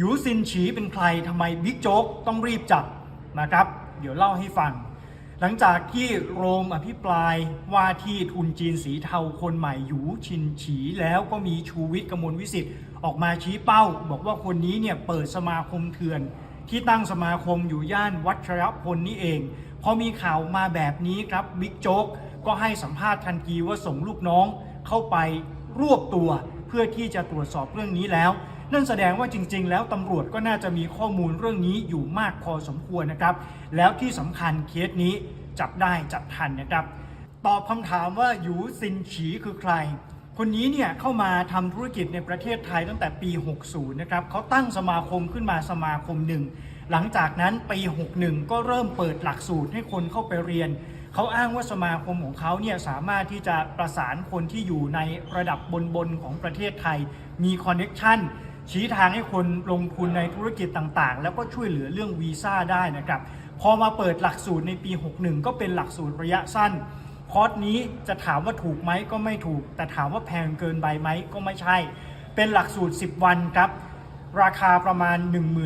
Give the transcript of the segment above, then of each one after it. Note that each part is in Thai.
ยูซินฉีเป็นใครทำไมบิ๊กโจ๊กต้องรีบจับนะครับ เดี๋ยวเล่าให้ฟัง หลังจากที่โรมอภิปรายว่าที่ทุนจีนสีเทาคนใหม่หยูชินฉีแล้วก็มีชูวิทย์กมลวิสิทธิ์ออกมาชี้เป้า บอกว่าคนนี้เนี่ยเปิดสมาคมเถื่อน ที่ตั้งสมาคมอยู่ย่านวัชรพลนี่เองพอมีข่าวมาแบบนี้ครับบิ๊กโจ๊กก็ให้สัมภาษณ์ทันทีว่าส่งลูกน้องเข้าไปรวบตัวเพื่อที่จะตรวจสอบเรื่องนี้แล้ว นั่นแสดงว่าจริง ๆ แล้วตำรวจก็น่าจะมีข้อมูลเรื่องนี้อยู่มากพอสมควรนะครับ แล้วที่สำคัญเคสนี้จับได้จับทันนะครับ ตอบคำถามว่าหยูซินฉีคือใคร คนนี้เนี่ยเข้ามาทำธุรกิจในประเทศไทยตั้งแต่ปี 60 นะครับเขาตั้งสมาคมขึ้นมาสมาคมหนึ่งหลังจากนั้นปี 61 ก็เริ่มเปิดหลักสูตรให้คนเข้าไปเรียน เขาอ้างว่าสมาคมของเขาเนี่ยสามารถที่จะประสานคนที่อยู่ในระดับบนๆของประเทศไทย มีคอนเน็ชัน ชี้ทางให้คนลงทุนในธุรกิจต่างๆ แล้วก็ช่วยเหลือเรื่องวีซ่าได้นะครับ พอมาเปิดหลักสูตรในปี 61 ก็เป็นหลักสูตรระยะสั้น คอร์สนี้จะถามว่าถูกไหมก็ไม่ถูก แต่ถามว่าแพงเกินไปไหมก็ไม่ใช่ เป็นหลักสูตร 10 วันครับราคาประมาณ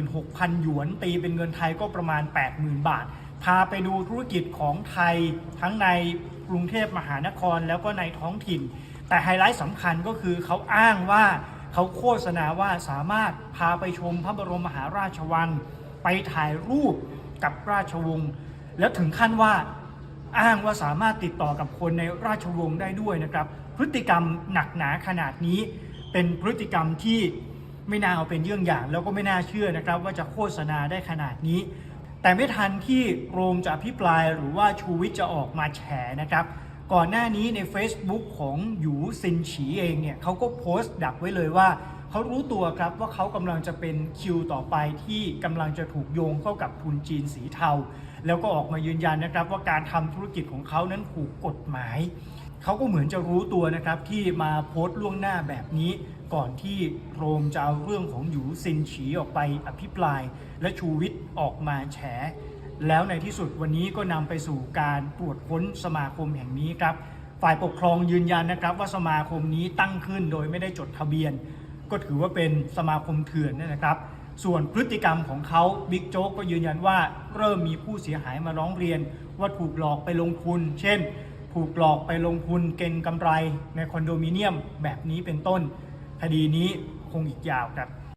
16,000 หยวน ตีเป็นเงินไทยก็ประมาณ 80,000 บาท พาไปดูธุรกิจของไทยทั้งในกรุงเทพมหานครแล้วก็ในท้องถิ่น แต่ไฮไลท์สำคัญก็คือเขาอ้างว่า เขาโฆษณาว่าสามารถพาไปชมพระบรมมหาราชวัง ไปถ่ายรูปกับราชวงศ์แล้วถึงขั้นว่าอ้างว่าสามารถติดต่อกับคนในราชวงศ์ได้ด้วยนะครับ พฤติกรรมหนักหนาขนาดนี้ เป็นพฤติกรรมที่ไม่น่าเอาเป็นเยี่ยงอย่าง แล้วก็ไม่น่าเชื่อนะครับ ว่าจะโฆษณาได้ขนาดนี้ แต่ไม่ทันที่โรมจะอภิปรายหรือว่าชูวิทย์จะออกมาแฉนะครับ ก่อนหน้านี้ใน Facebook ของหยูซินฉีเองเนี่ยเขาก็โพสต์ดักไว้เลยว่าเขารู้ตัวครับว่าเขากำลังจะเป็นคิวต่อไปที่กำลังจะถูกโยงเข้ากับทุนจีนสีเทา แล้วก็ออกมายืนยันนะครับว่าการทำธุรกิจของเขานั้นถูกกฎหมายเขาก็เหมือนจะรู้ตัวนะครับที่มาโพสต์ล่วงหน้าแบบนี้ ก่อนที่โรมจะเอาเรื่องของหยูซินฉีออกไปอภิปราย และชูวิทย์ออกมาแฉ แล้วในที่สุดวันนี้ก็นำไปสู่การตรวจค้นสมาคมแห่งนี้ครับ ฝ่ายปกครองยืนยันนะครับว่าสมาคมนี้ตั้งขึ้นโดยไม่ได้จดทะเบียน ก็ถือว่าเป็นสมาคมเถื่อนนะครับ ส่วนพฤติกรรมของเขาบิ๊กโจ๊กก็ยืนยันว่าเริ่มมีผู้เสียหายมาร้องเรียน ว่าถูกหลอกไปลงทุน เช่น ถูกหลอกไปลงทุนเก็งกำไรในคอนโดมิเนียมแบบนี้เป็นต้น คดีนี้คงอีกยาวครับ